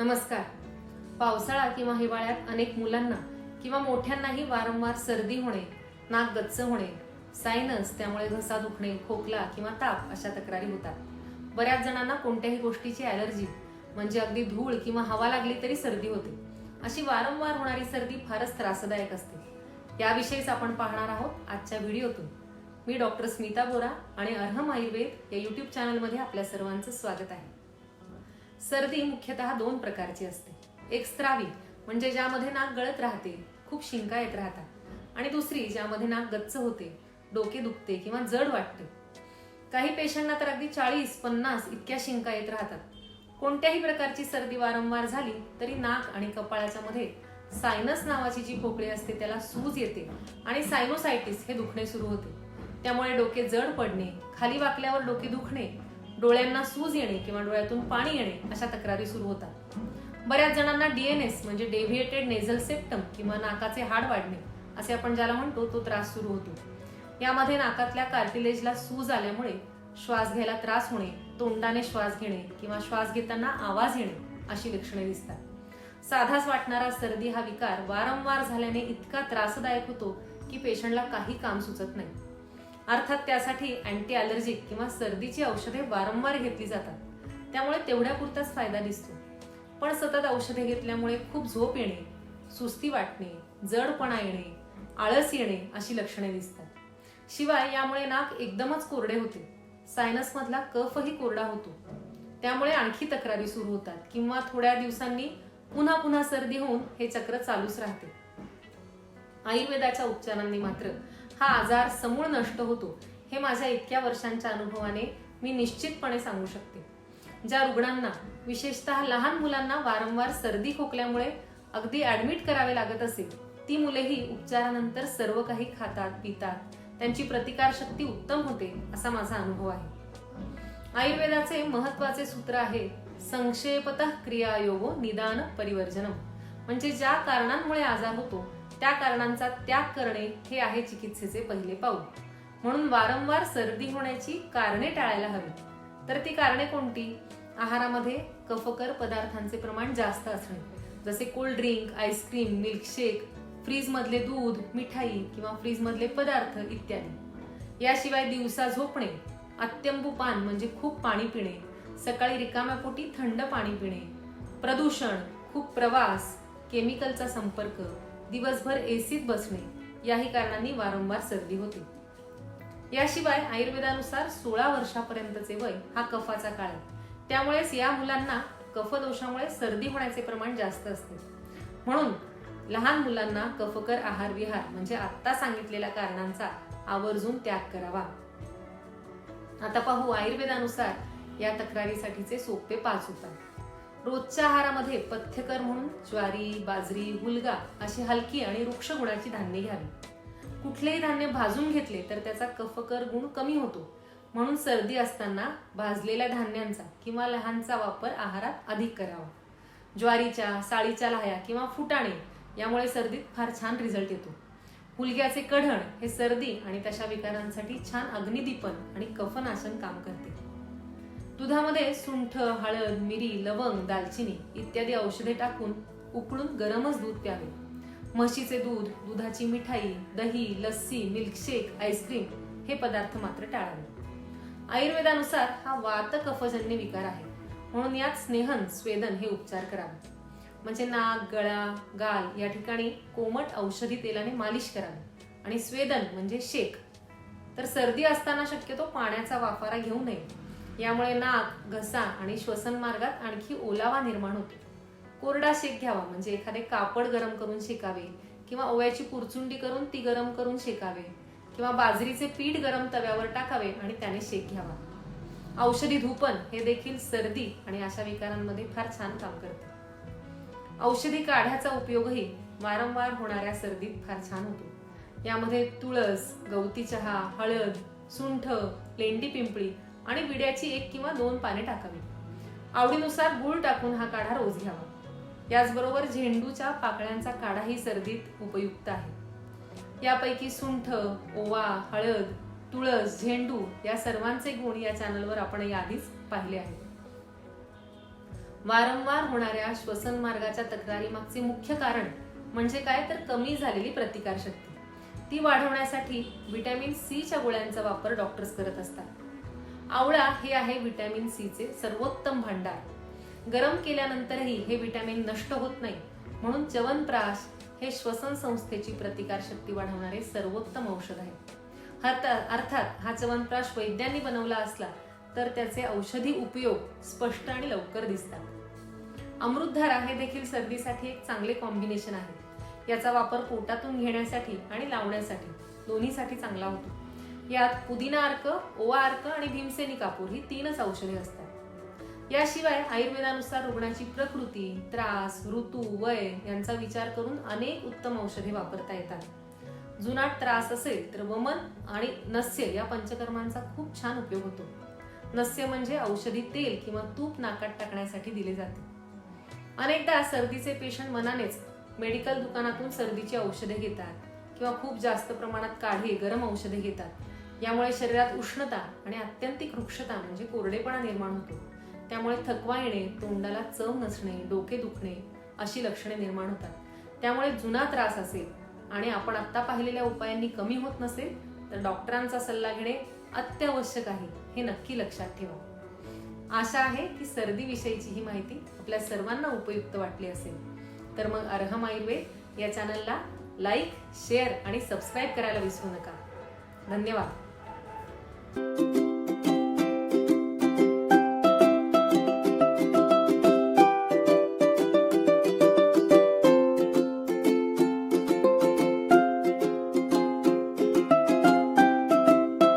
नमस्कार. पावसाळा किंवा हिवाळ्यात अनेक मुलांना किंवा मोठ्यांनाही वारंवार सर्दी होणे नाक गच्च होणे सायनस त्यामुळे घसा दुखणे खोकला किंवा ताप अशा तक्रारी होतात. बऱ्याच जणांना कोणत्याही गोष्टीची ॲलर्जी म्हणजे अगदी धूळ किंवा हवा लागली तरी सर्दी होते. अशी वारंवार होणारी सर्दी फारच त्रासदायक असते. याविषयीच आपण पाहणार आहोत आजच्या व्हिडिओतून. मी डॉक्टर स्मिता बोरा आणि अर्हम आयुर्वेद या युट्यूब चॅनलमध्ये आपल्या सर्वांचं स्वागत आहे. सर्दी मुख्यतः दोन प्रकारची असते. एक स्त्रावी म्हणजे ज्यामध्ये नाक गळत राहते खूप शिंका येत राहतात. आणि दुसरी ज्यामध्ये नाक गच्च होते डोके दुखते किंवा जड वाटते. काही पेशंटना तर अगदी चाळीस पन्नास इतक्या शिंका येत राहतात. कोणत्याही प्रकारची सर्दी वारंवार झाली तरी नाक आणि कपाळाच्या मध्ये सायनस नावाची जी पोकळी असते त्याला सूज येते आणि सायनोसायटिस हे दुखणे सुरू होते. त्यामुळे डोके जड पडणे खाली वाकल्यावर डोके दुखणे डोळ्यांना सूज येणे किंवा डोळ्यातून पाणी येणे अशा तक्रारी सुरू होतात. बऱ्याच जणांना डीएनएस म्हणजे डेव्हिएटेड नेझल सेप्टम किंवा नाकाचे हाड वाढणे असे आपण ज्याला म्हणतो तो त्रास सुरू होतो. यामध्ये नाकातल्या कार्टिलेजला सूज आल्यामुळे श्वास घ्यायला त्रास होणे तोंडाने श्वास घेणे किंवा श्वास घेताना आवाज येणे अशी लक्षणे दिसतात. साधाच वाटणारा सर्दी हा विकार वारंवार झाल्याने इतका त्रासदायक होतो की पेशंटला काही काम सुचत नाही. अर्थात त्यासाठी अँटी अलर्जिक किंवा सर्दीची औषधे वारंवार घेतली जातात. त्यामुळे तेवढ्यापुरताच फायदा दिसतो. पण सतत औषधे घेतल्यामुळे खूप झोप येणे सुस्ती वाटणे जडपणा येणे आळस येणे अशी लक्षणे दिसतात. शिवाय यामुळे नाक एकदमच कोरडे होते. सायनसमधला कफही कोरडा होतो. त्यामुळे आणखी तक्रारी सुरू होतात किंवा थोड्या दिवसांनी पुन्हा पुन्हा सर्दी होऊन हे चक्र चालूच राहते. आयुर्वेदाच्या उपचारांनी मात्र हा आजार समूळ नष्ट होतो हे माझ्या इतक्या वर्षांच्या अनुभवाने मी निश्चितपणे सांगू शकते. ज्या रुग्णांना विशेषतः लहान मुलांना वारंवार सर्दी खोकल्यामुळे अगदी ऍडमिट करावे लागत असेल ती मुलेही उपचारानंतर सर्व काही खातात पितात. त्यांची प्रतिकारशक्ती उत्तम होते असा माझा अनुभव आहे. आयुर्वेदाचे महत्त्वाचे सूत्र आहे संक्षेपत क्रियायोगो निदान परिवर्जनम. म्हणजे ज्या कारणांमुळे आजार होतो त्या कारणांचा त्याग करणे हे आहे चिकित्सेचे पहिले पाऊल. म्हणून वारंवार सर्दी होण्याची कारणे टाळायला हवी तर ती कारणे कोणती? आहारामध्ये कफकर पदार्थांचे प्रमाण जास्त असणे. जसे cold drink ice cream milkshake फ्रीजमधले दूध मिठाई किंवा फ्रीजमधले पदार्थ इत्यादी. याशिवाय दिवसा झोपणे अत्यंबू पान म्हणजे खूप पाणी पिणे सकाळी रिकाम्या पोटी थंड पाणी पिणे प्रदूषण खूप प्रवास केमिकलचा संपर्क दिवसभर एसीत बसणे याही कारणांनी वारंवार सर्दी होते. याशिवाय आयुर्वेदानुसार सोळा वर्षापर्यंतचे वय हा कफाचा काळ आहे. त्यामुळेच या मुलांना कफदोषामुळे सर्दी होण्याचे प्रमाण जास्त असते. म्हणून लहान मुलांना कफकर आहार विहार म्हणजे आत्ता सांगितलेल्या कारणांचा आवर्जून त्याग करावा. आता पाहू आयुर्वेदानुसार या तक्रारीसाठीचे सोपे पाच उपाय. रोजच्या आहारामध्ये पथ्यकर म्हणून ज्वारी बाजरी हुलगा अशी हलकी आणि वृक्ष गुणाची धान्य घ्यावी. कुठलेही धान्य भाजून घेतले तर त्याचा कफकर गुण कमी होतो. म्हणून सर्दी असताना भाजलेल्या धान्यांचा किंवा लहानचा वापर आहारात अधिक करावा. ज्वारीच्या साळीच्या लाह्या किंवा फुटाणे यामुळे सर्दीत फार छान रिझल्ट येतो. हुलग्याचे कढण हे सर्दी आणि तशा विकारांसाठी छान अग्निदीपन आणि कफनाशन काम करते. दुधामध्ये सुंठ हळद मिरी लवंग दालचिनी इत्यादी औषधे टाकून उकळून गरमच दूध प्यावे. म्हशीचे दूध दुधाची मिठाई दही लस्सी मिल्कशेक आईस्क्रीम हे पदार्थ मात्र टाळावे. आयुर्वेदानुसार हा वात कफजन्य विकार आहे. म्हणून यात स्नेहन स्वेदन हे उपचार करावे. म्हणजे नाक गळा गाल या ठिकाणी कोमट औषधी तेलाने मालिश करावी. आणि स्वेदन म्हणजे शेक. तर सर्दी असताना शक्यतो पाण्याचा वाफारा घेऊ नये. यामुळे नाक घसा आणि श्वसन मार्गात आणखी ओलावा निर्माण होतो. कोरडा शेक घ्यावा म्हणजे एखादे कापड गरम करून शेकावे किंवा ओव्याची पुरचुंडी करून ती गरम करून शेकावे किंवा बाजरीचे पीठ गरम तव्यावर टाकावे आणि त्याने शेक घ्यावा. औषधी धूपन हे देखील सर्दी आणि अशा विकारांमध्ये फार छान काम करते. औषधी काढ्याचा उपयोगही वारंवार होणाऱ्या सर्दीत फार छान होतो. यामध्ये तुळस गवती चहा हळद सुंठ लेंडी पिंपळी आणि विड्याची एक किंवा दोन पाने टाकावी. आवडीनुसार गूळ टाकून हा काढा रोज घ्यावा. याचबरोबर झेंडूच्या पाकळ्यांचा काढाही सर्दीत उपयुक्त आहे. यापैकी सुंठ ओवा हळद तुळस झेंडू या सर्वांचे गुण या चॅनलवर आपण याआधीच पाहिले आहेत. वारंवार होणाऱ्या श्वसन मार्गाच्या तक्रारी मागचे मुख्य कारण म्हणजे काय तर कमी झालेली प्रतिकारशक्ती. ती वाढवण्यासाठी व्हिटॅमिन सीच्या गोळ्यांचा वापर डॉक्टर्स करत असतात. आवळा हे आहे व्हिटॅमिन सीचे सर्वोत्तम भांडार. गरम केल्यानंतरही हे व्हिटॅमिन नष्ट होत नाही. म्हणून च्यवनप्राश हे श्वसन संस्थेची प्रतिकारशक्ती वाढवणारे सर्वोत्तम औषध आहे. अर्थात हा च्यवनप्राश वैद्यांनी बनवला असला तर त्याचे औषधी उपयोग स्पष्ट आणि लवकर दिसतात. अमृतधारा हे देखील सर्दीसाठी एक चांगले कॉम्बिनेशन आहे. याचा वापर पोटातून घेण्यासाठी आणि लावण्यासाठी दोन्हीसाठी चांगला होतो. यात पुदिना अर्क ओवा अर्क आणि भीमसेनी कापूर ही तीनच औषधे असतात. याशिवाय आयुर्वेदानुसार रुग्णाची प्रकृती त्रास ऋतू वय यांचा विचार करून अनेक उत्तम औषधे वापरता येतात. जुनाट त्रास असेल तर वमन आणि नस्य या पंचकर्मांचा खूप छान उपयोग होतो. नस्य म्हणजे औषधी तेल किंवा तूप नाकात टाकण्यासाठी दिले जाते. अनेकदा सर्दीचे पेशंट मनानेच मेडिकल दुकानातून सर्दीची औषधे घेतात किंवा खूप जास्त प्रमाणात काढे गरम औषधे घेतात. यामुळे शरीरात उष्णता आणि अत्यंतिक वृक्षता म्हणजे कोरडेपणा निर्माण होतो. त्यामुळे थकवा येणे तोंडाला चव नसणे डोके दुखणे अशी लक्षणे निर्माण होतात. त्यामुळे जुना त्रास असेल आणि आपण आत्ता पाहिलेल्या उपायांनी कमी होत नसेल तर डॉक्टरांचा सल्ला घेणे अत्यावश्यक आहे हे नक्की लक्षात ठेवा. आशा आहे की सर्दीविषयीची ही माहिती आपल्या सर्वांना उपयुक्त वाटली असेल. तर मग अर्हम आयुर्वेद या चॅनलला लाईक शेअर आणि सबस्क्राईब करायला विसरू नका. धन्यवाद. Thank you